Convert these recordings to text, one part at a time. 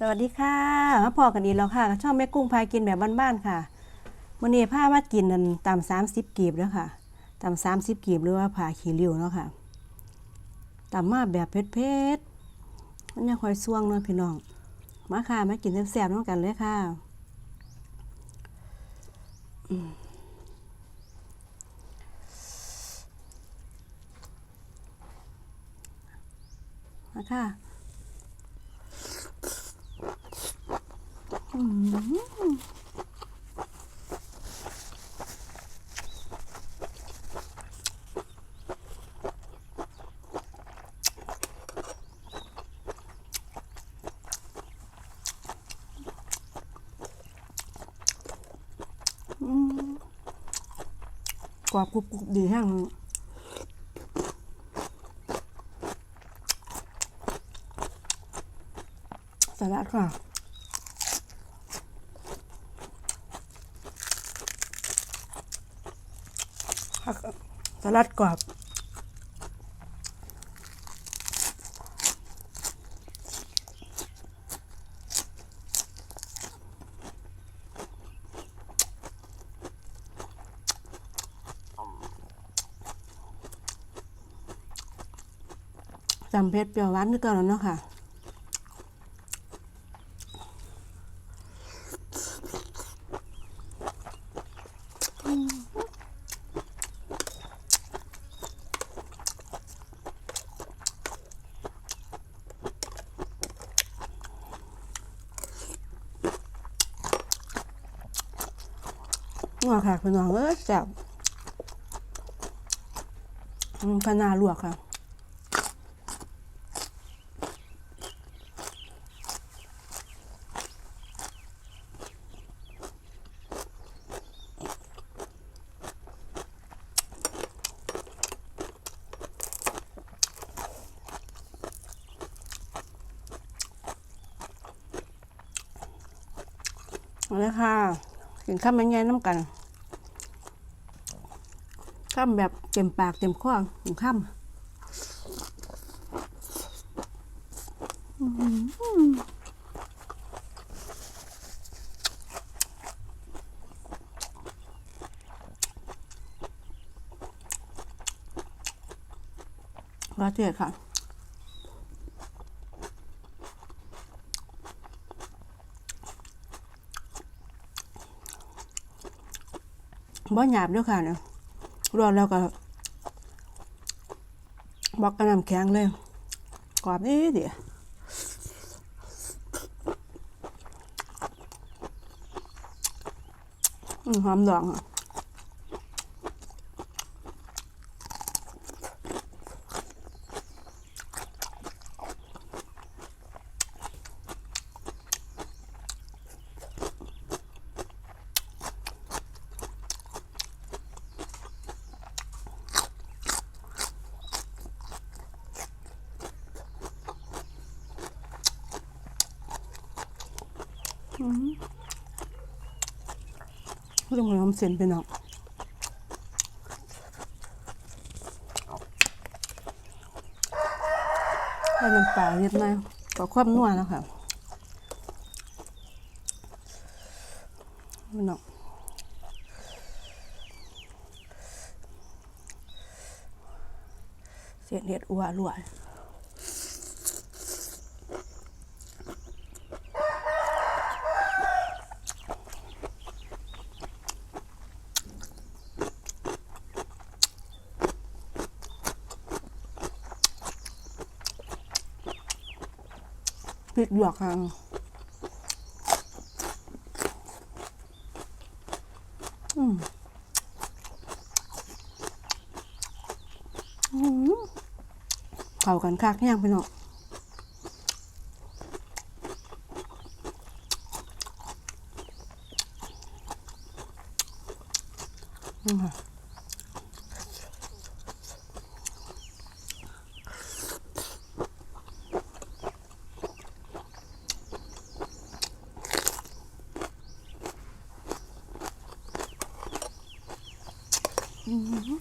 สวัสดีค่ะมาพอกันอีกแล้วค่ะช่องแม่กุ้งพากินแบบบ้านๆค่ะมื้อนี้ผ้ามากินนั่นตาม30กีบแล้วค่ะตาม30กีบหรือว่าผ่าขี้ริ้วเนาะค่ะตามมาแบบเผ็ดๆมันยังคอยซ่วงเนาะพี่น้องมาค่ะมากินแซ่บๆน้องกันเลยค่ะมาค่ะ กรอบกรุบกรุบดีแห้งสลัดค่ะ ผักสลัดกรอบจำเพชรเปรี้ยวหวานนึกก่อนแล้วเนาะค่ะ นัวค่ะพี่น้องเอ้ยแซ่บพนาลวกค่ะเอาเลยค่ะกินข้าวมันไงน้ำกัน ข้ามแบบเต็มปากเต็มคอถึงข้ามรสเด็ดค่ะบ่หยาบด้วยค่ะเนี่ย รวมแล้วก็บอกกระนำแข็งเลยกรอบนี่เดียวหอมดองอะ เรื่องของน้ำเส้นไปเนาะให้น้ำปลาเล็ดน้อยก็ความนัวแล้วค่ะพี่น้องเสียเด็ดอัวรวย พริกหยวกค่ะอืมอืมเข้ากันคักแห้งไปเนาะอืม 嗯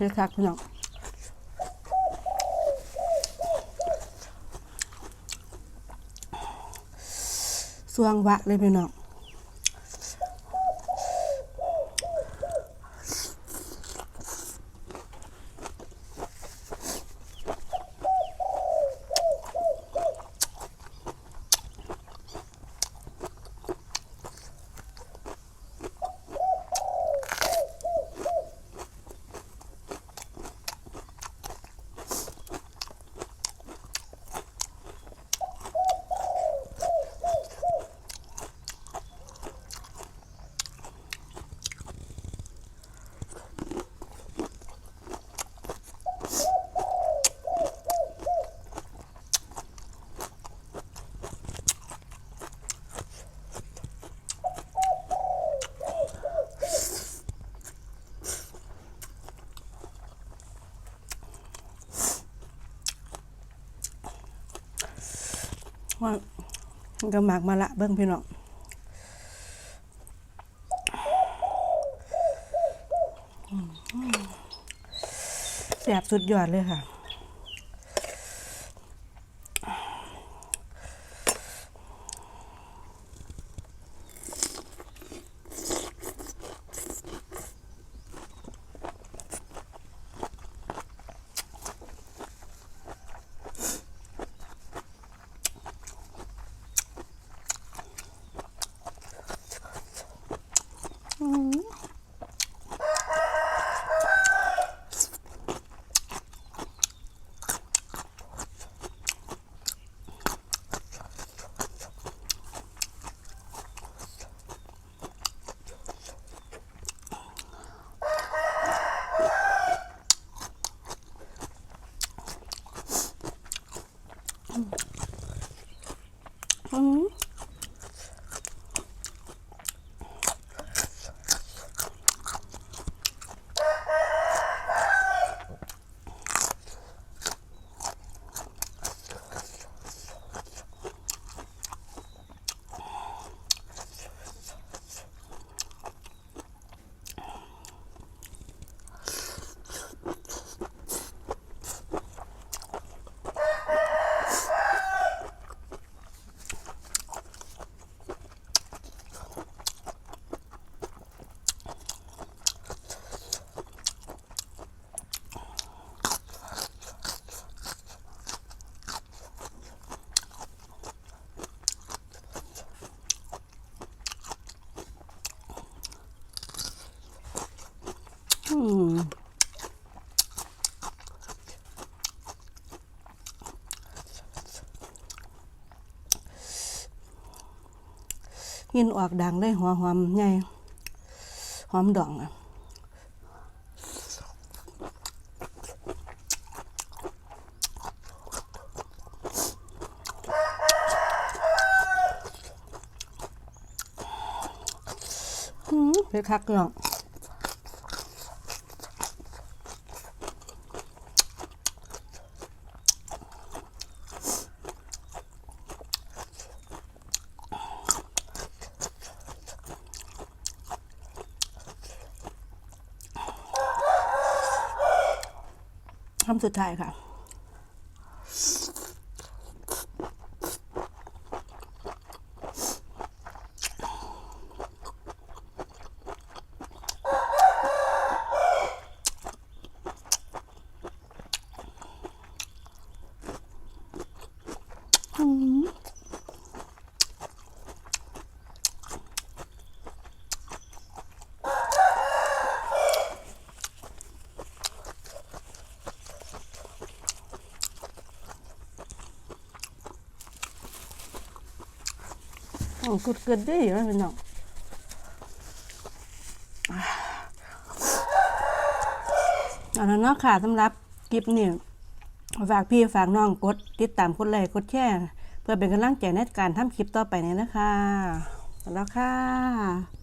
มเผ็ดคักพี่น้องสวงวะเลยพี่น้อง ว่ามันก็หมากมาละเบิ้งพี่น้องแสบสุดยอดเลยค่ะ อืมอืม ยินออกดังได้หัวหอมใหญ่หอมดองอะอืมเผ็ดคักเนาะ คำสุดท้ายค่ะ อ้กุดเกิดได้อยู่นะพี่น้องเอาละเนาะค่ะสำหรับคลิปนี้ฝากพี่ฝากน้องกด ติดตามกดไลค์กดแชร์เพื่อเป็นกำลังใจในการทำคลิปต่อไปนี้นะคะแล้วค่ะ